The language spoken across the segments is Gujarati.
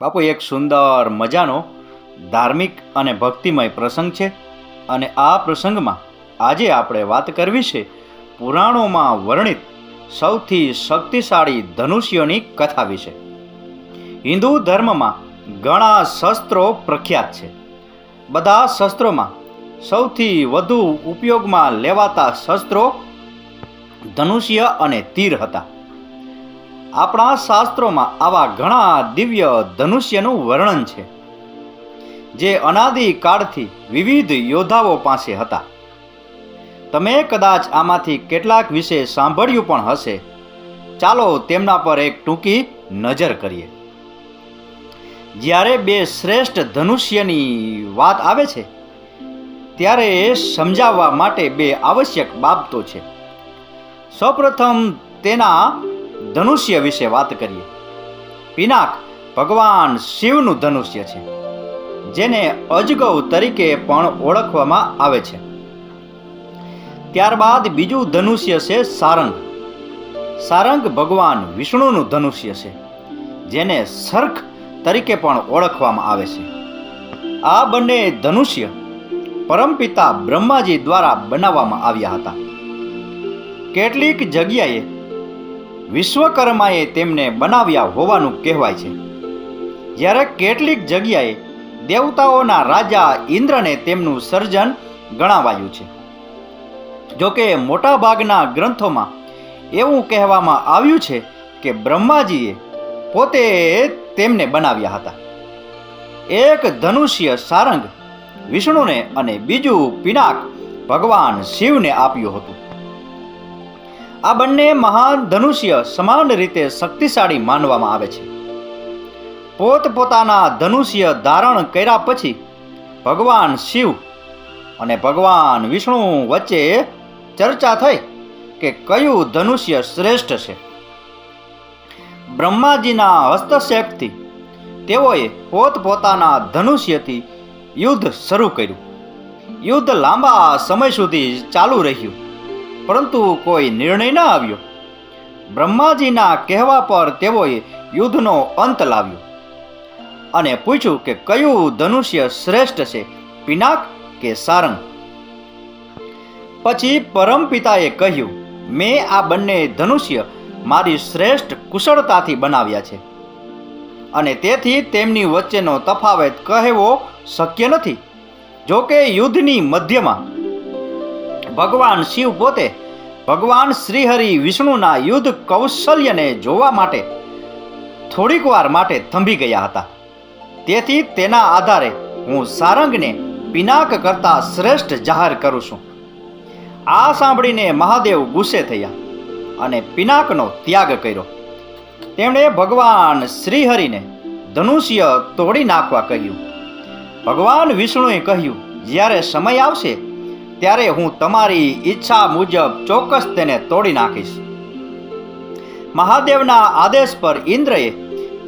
બાપુ, એક સુંદર મજાનો ધાર્મિક અને ભક્તિમય પ્રસંગ છે અને આ પ્રસંગમાં આજે આપણે વાત કરવી છે પુરાણોમાં વર્ણિત સૌથી શક્તિશાળી ધનુષ્યોની કથા વિશે. હિન્દુ ધર્મમાં ઘણા શસ્ત્રો પ્રખ્યાત છે. બધા શસ્ત્રોમાં સૌથી વધુ ઉપયોગમાં લેવાતા શસ્ત્રો ધનુષ્ય અને તીર હતા. આપણા શાસ્ત્રોમાં આવા ઘણા દિવ્ય ધનુષ્યનું વર્ણન છે, જે અનાદિ કાળથી વિવિધ યોદ્ધાઓ પાસે હતા. તમે કદાચ આમાંથી કેટલાક વિશે સાંભળ્યું પણ હશે. ચાલો તેમના પર એક ટૂંકી નજર કરીએ. જ્યારે બે શ્રેષ્ઠ ધનુષ્યની વાત આવે છે, ત્યારે એ સમજાવવા માટે બે આવશ્યક બાબતો છે. સૌપ્રથમ તેના ધનુષ્ય વિશે વાત કરીએ. પિનાક ભગવાન શિવનું ધનુષ્ય છે, જેને અજગવ તરીકે પણ ઓળખવામાં આવે છે. ત્યારબાદ બીજું ધનુષ્ય છે સારંગ. સારંગ ભગવાન વિષ્ણુનું ધનુષ્ય છે, જેને સરખ તરીકે પણ ઓળખવામાં આવે છે. આ બંને ધનુષ્ય પરમપિતા બ્રહ્માજી દ્વારા બનાવવામાં આવ્યા હતા. કેટલીક જગ્યાએ વિશ્વકર્માએ તેમને બનાવ્યા હોવાનું કહેવાય છે. જ્યારે કેટલીક જગ્યાએ દેવતાઓના રાજા ઇન્દ્રને તેમનું સર્જન ગણાવાયું છે. જોકે મોટાભાગના ગ્રંથોમાં એવું કહેવામાં આવ્યું છે કે બ્રહ્માજીએ પોતે તેમને બનાવ્યા હતા. એક ધનુષ્ય સારંગ, વિષ્ણુને અને બીજું પિનાક ભગવાન શિવને આપ્યું હતું. આ બંને મહાન ધનુષ્ય સમાન રીતે શક્તિશાળી માનવામાં આવે છે. પોતપોતાના ધનુષ્ય ધારણ કર્યા પછી ભગવાન શિવ અને ભગવાન વિષ્ણુ વચ્ચે ચર્ચા થઈ કે કયું ધનુષ્ય શ્રેષ્ઠ છે. બ્રહ્માજીના હસ્તક્ષેપથી તેઓએ પોતપોતાના ધનુષ્યથી યુદ્ધ શરૂ કર્યું. યુદ્ધ લાંબા સમય સુધી ચાલુ રહ્યું. પરંતુ કોઈ નિર્ણય ન આવ્યો. બ્રહ્માજીના કહેવા પર તેઓએ યુદ્ધનો અંત લાવ્યો અને પૂછ્યું કે કયું ધનુષ્ય શ્રેષ્ઠ છે, પિનાક કે સારંગ? પછી પરમપિતાએ કહ્યું, મેં આ બંને ધનુષ્ય મારી શ્રેષ્ઠ કુશળતાથી બનાવ્યા છે અને તેથી તેમની વચ્ચેનો તફાવત કહેવો શક્ય નથી. જોકે યુદ્ધની મધ્યમાં ભગવાન શિવ પોતે ભગવાન શ્રીહરિ વિષ્ણુના યુદ્ધ કૌશલ્યને જોવા માટે થોડીક વાર માટે થંભી ગયા હતા. તેથી તેના આધારે હું સારંગને પિનાક કરતા શ્રેષ્ઠ જાહેર કરું છું. આ સાંભળીને મહાદેવ ગુસ્સે થયા અને પિનાકનો ત્યાગ કર્યો. તેમણે ભગવાન શ્રીહરિને ધનુષ્ય તોડી નાખવા કહ્યું. ભગવાન વિષ્ણુએ કહ્યું, જ્યારે સમય આવશે ત્યારે હું તમારી ઈચ્છા મુજબ ચોક્કસ તેને તોડી નાખીશ. મહાદેવના આદેશ પર ઇન્દ્રએ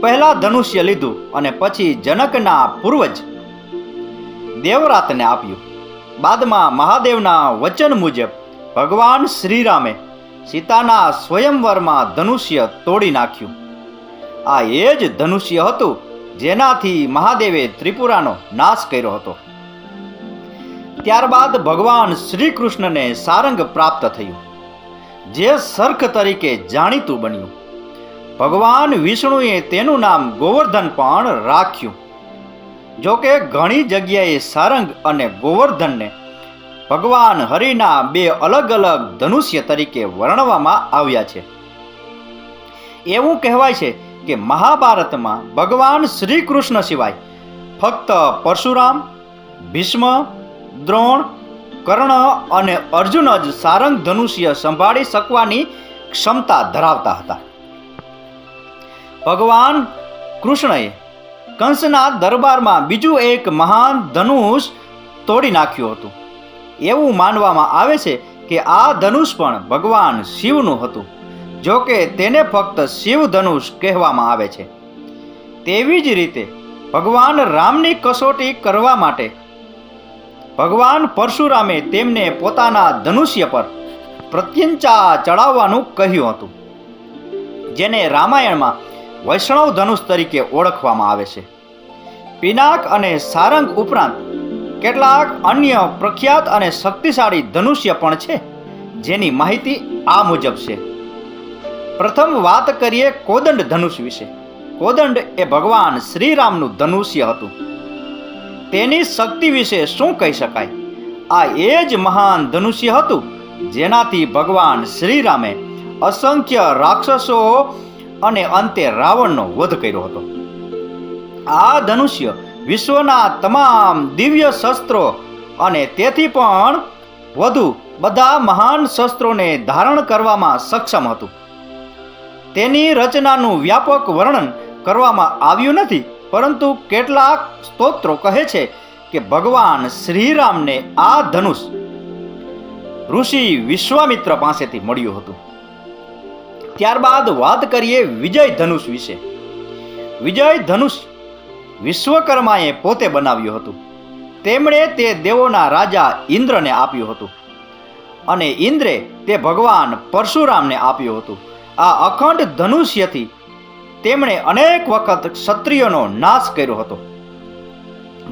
પહેલા ધનુષ્ય લીધું અને પછી જનકના પૂર્વજ દેવરાતને આપ્યું. બાદમાં મહાદેવના વચન મુજબ ભગવાન શ્રીરામે સીતાના સ્વયંવરમાં ધનુષ્ય તોડી નાખ્યું. આ એ જ ધનુષ્ય હતું જેનાથી મહાદેવે ત્રિપુરાનો નાશ કર્યો હતો. ત્યારબાદ ભગવાન શ્રી કૃષ્ણને સારંગ પ્રાપ્ત થયું, જે સર્ખ તરીકે જાણીતું બન્યું. ભગવાન વિષ્ણુએ તેનું નામ ગોવર્ધન પણ રાખ્યું. જો કે ઘણી જગ્યાએ સારંગ અને ગોવર્ધનને ભગવાન હરિના બે અલગ અલગ ધનુષ્ય તરીકે વર્ણવવામાં આવ્યા છે. એવું કહેવાય છે કે મહાભારતમાં ભગવાન શ્રી કૃષ્ણ સિવાય ફક્ત પરશુરામ, ભીષ્મ દ્રોણ, કર્ણ અને અર્જુન જ સારંગ ધનુષ્ય સંભાળી શકવાની ક્ષમતા ધરાવતા હતા. ભગવાન કૃષ્ણએ કંસના દરબારમાં બીજું એક મહાન ધનુષ તોડી નાખ્યું હતું. એવું માનવામાં આવે છે કે આ ધનુષ પણ ભગવાન શિવનું હતું, જો કે તેને ફક્ત શિવ ધનુષ કહેવામાં આવે છે. તેવી જ રીતે ભગવાન રામની કસોટી કરવા માટે ભગવાન પરશુરામે તેમને પોતાના ધનુષ્ય પર પ્રત્યંચા ચડાવવાનું કહ્યું હતું, જેને રામાયણમાં વૈષ્ણવ ધનુષ તરીકે ઓળખવામાં આવે છે. પિનાક અને સારંગ ઉપરાંત કેટલાક અન્ય પ્રખ્યાત અને શક્તિશાળી ધનુષ્ય પણ છે, જેની માહિતી આ મુજબ છે. પ્રથમ વાત કરીએ કોદંડ ધનુષ વિશે. કોદંડ એ ભગવાન શ્રીરામનું ધનુષ્ય હતું. તેની શક્તિ વિશે શું કહી શકાય? આ એ જ મહાન ધનુષ્ય હતું, જેનાથી ભગવાન શ્રીરામે અસંખ્ય રાક્ષસો અને અંતે રાવણનો વધ કર્યો હતો. આ ધનુષ્ય વિશ્વના તમામ દિવ્ય શસ્ત્રો અને તેથી પણ વધુ બધા મહાન શસ્ત્રોને ધારણ કરવામાં સક્ષમ હતું. તેની રચનાનું વ્યાપક વર્ણન કરવામાં આવ્યું નથી. પરંતુ કેટલાક સ્તોત્રો કહે છે કે ભગવાન શ્રીરામને આ ધનુષ ઋષિ વિશ્વામિત્ર પાસેથી મળ્યું હતું. ત્યારબાદ વાત કરીએ વિજય ધનુષ વિશે. વિજય ધનુષ વિશ્વકર્માએ પોતે બનાવ્યું હતું. તેમણે તે દેવોના રાજા ઇન્દ્રને આપ્યું હતું અને ઇન્દ્રે તે ભગવાન પરશુરામને આપ્યું હતું. આ અખંડ ધનુષ્યથી તેમણે અનેક વખત ક્ષત્રિયોનો નાશ કર્યો હતો.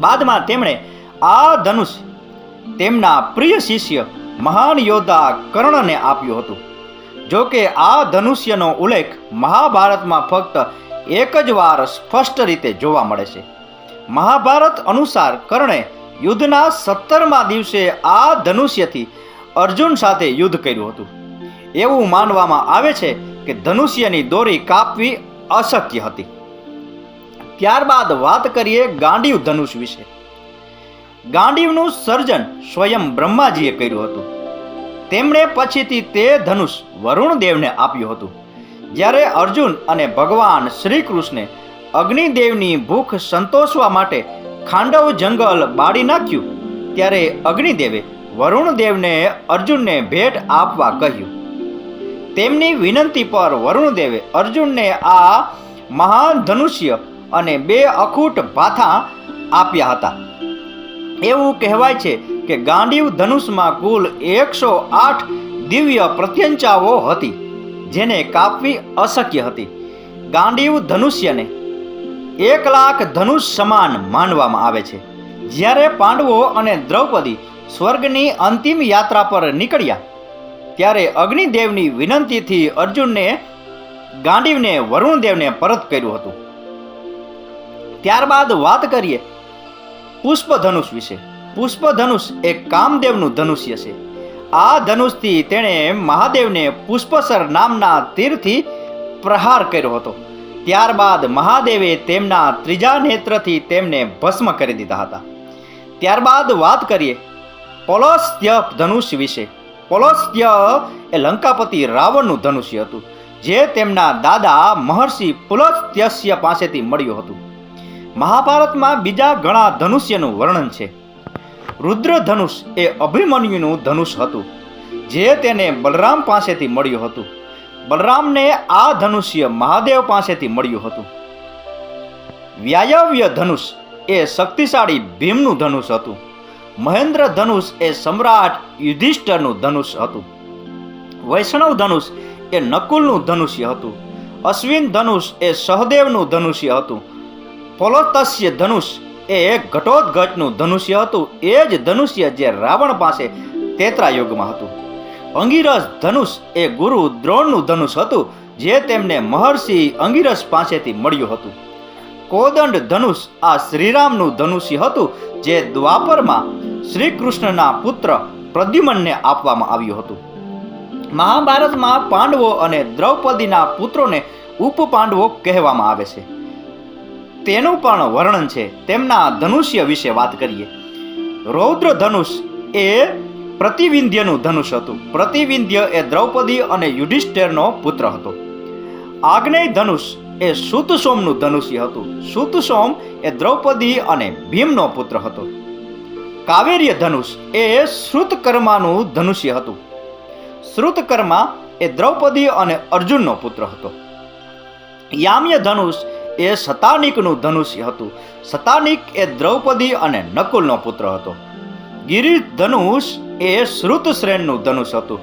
બાદમાં તેમણે આ ધનુષ તેમના પ્રિય શિષ્ય મહાન યોદ્ધા કર્ણને આપ્યું હતું. જો કે આ ધનુષ્યનો ઉલ્લેખ મહાભારતમાં ફક્ત એક જ વાર સ્પષ્ટ રીતે જોવા મળે છે. મહાભારત અનુસાર કર્ણે યુદ્ધના સત્તરમા દિવસે આ ધનુષ્યથી અર્જુન સાથે યુદ્ધ કર્યું હતું. એવું માનવામાં આવે છે કે ધનુષ્યની દોરી કાપવી અશક્ય હતી. ત્યારબાદ વાત કરીએ ગાંડીવ ધનુષ વિશે. ગાંડીવનું સર્જન સ્વયં બ્રહ્માજીએ કર્યું હતું. તેમણે પછીથી તે ધનુષ વરુણ દેવને આપ્યું હતું. જ્યારે અર્જુન અને ભગવાન શ્રી કૃષ્ણે અગ્નિદેવની ભૂખ સંતોષવા માટે ખાંડવ જંગલ બાળી નાખ્યું, ત્યારે અગ્નિદેવે વરુણદેવને અર્જુનને ભેટ આપવા કહ્યું. તેમની વિનંતી પર વરુણદેવે અર્જુનને આ મહાન ધનુષ્ય અને બે અખૂટ ભાથા આપ્યા હતા. એવું કહેવાય છે કે ગાંડીવ ધનુષમાં કુલ એકસો આઠ દિવ્ય પ્રત્યંચાઓ હતી, જેને કાપવી અશક્ય હતી. ગાંડીવ ધનુષ્યને એક લાખ ધનુષ સમાન માનવામાં આવે છે. જ્યારે પાંડવો અને દ્રૌપદી સ્વર્ગની અંતિમ યાત્રા પર નીકળ્યા ત્યારે અગ્નિદેવની વિનંતીથી અર્જુનને, ગાંડીવને, વરુણદેવને પરત કર્યું હતું. ત્યારબાદ વાત કરીએ પુષ્પધનુષ વિશે. પુષ્પધનુષ એ કામદેવનું ધનુષ્ય છે. આ ધનુષથી તેણે મહાદેવને પુષ્પસર નામના તીરથી પ્રહાર કર્યો હતો. ત્યારબાદ મહાદેવે તેમના ત્રીજા નેત્રથી તેમને ભસ્મ કરી દીધા હતા. ત્યારબાદ વાત કરીએ પોલોસ્ત્યપ ધનુષ વિશે. પોલોસ્ત્ય એ લંકાપતિ રાવણનું ધનુષ્ય હતું, જે તેમના દાદા મહર્ષિ પુલસ્ત્યસ્ય પાસેથી મળ્યું હતું. મહાભારતમાં બીજા ઘણા ધનુષ્યનું વર્ણન છે. રુદ્ર ધનુષ એ અભિમન્યુનું ધનુષ હતું, જે તેને બલરામ પાસેથી મળ્યું હતું. બલરામને આ ધનુષ્ય મહાદેવ પાસેથી મળ્યું હતું. વ્યાયવ્ય ધનુષ એ શક્તિશાળી ભીમનું ધનુષ હતું. મહેન્દ્ર ધનુષ એ સમ્રાટ યુધિષ્ઠરનું ધનુષ હતું. વૈષ્ણવ ધનુષ એ નકુલનું ધનુષ્ય હતું. અશ્વિન ધનુષ એ સહદેવનું ધનુષ્ય હતું. પોલોતસ્ય ધનુષ એ એક ઘટોદઘટનું ધનુષ્ય હતું. એ જ ધનુષ્ય જે રાવણ પાસે તેત્રા યુગમાં હતું. અંગીરસ ધનુષ એ ગુરુ દ્રોણનું ધનુષ હતું, જે તેમને મહર્ષિ અંગીરસ પાસેથી મળ્યું હતું. કોદંડ ધનુષ આ શ્રીરામનું ધનુષ્ય હતું, જે દ્વાપરમાં શ્રી કૃષ્ણના પુત્ર પ્રદ્યુમનને આપવામાં આવ્યું હતું. મહાભારતમાં પાંડવો અને દ્રૌપદીના પુત્રોને ઉપપાંડવો કહેવામાં આવે છે. તેનું પણ વર્ણન છે. તેમના ધનુષ્ય વિશે વાત કરીએ. રૌદ્ર ધનુષ એ પ્રતિવિંધ્યનું ધનુષ હતું. પ્રતિવિંધ્ય એ દ્રૌપદી અને યુધિષ્ઠિરનો પુત્ર હતો. આગ્નેય ધનુષ એ સુતસોમનું ધનુષ્ય હતું. સુતસોમ એ દ્રૌપદી અને ભીમનો પુત્ર હતો. કાવેર્ય ધનુષ એ શ્રુતકર્માનું ધનુષ્ય હતું. શ્રુતકર્મા એ દ્રૌપદી અને અર્જુનનો પુત્ર હતો. યામ્ય ધનુષ એ સતાનિકનું ધનુષ્ય હતું. સતાનિક એ દ્રૌપદી અને નકુલનો પુત્ર હતો. ગિરી ધનુષ એ શ્રુતશ્રેણનું ધનુષ હતું.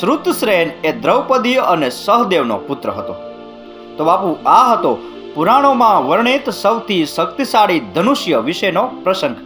શ્રુતશ્રેણ એ દ્રૌપદી અને સહદેવનો પુત્ર હતો. તો બાપુ, આ હતો પુરાણોમાં વર્ણિત સૌથી શક્તિશાળી ધનુષ્ય વિશેનો પ્રસંગ.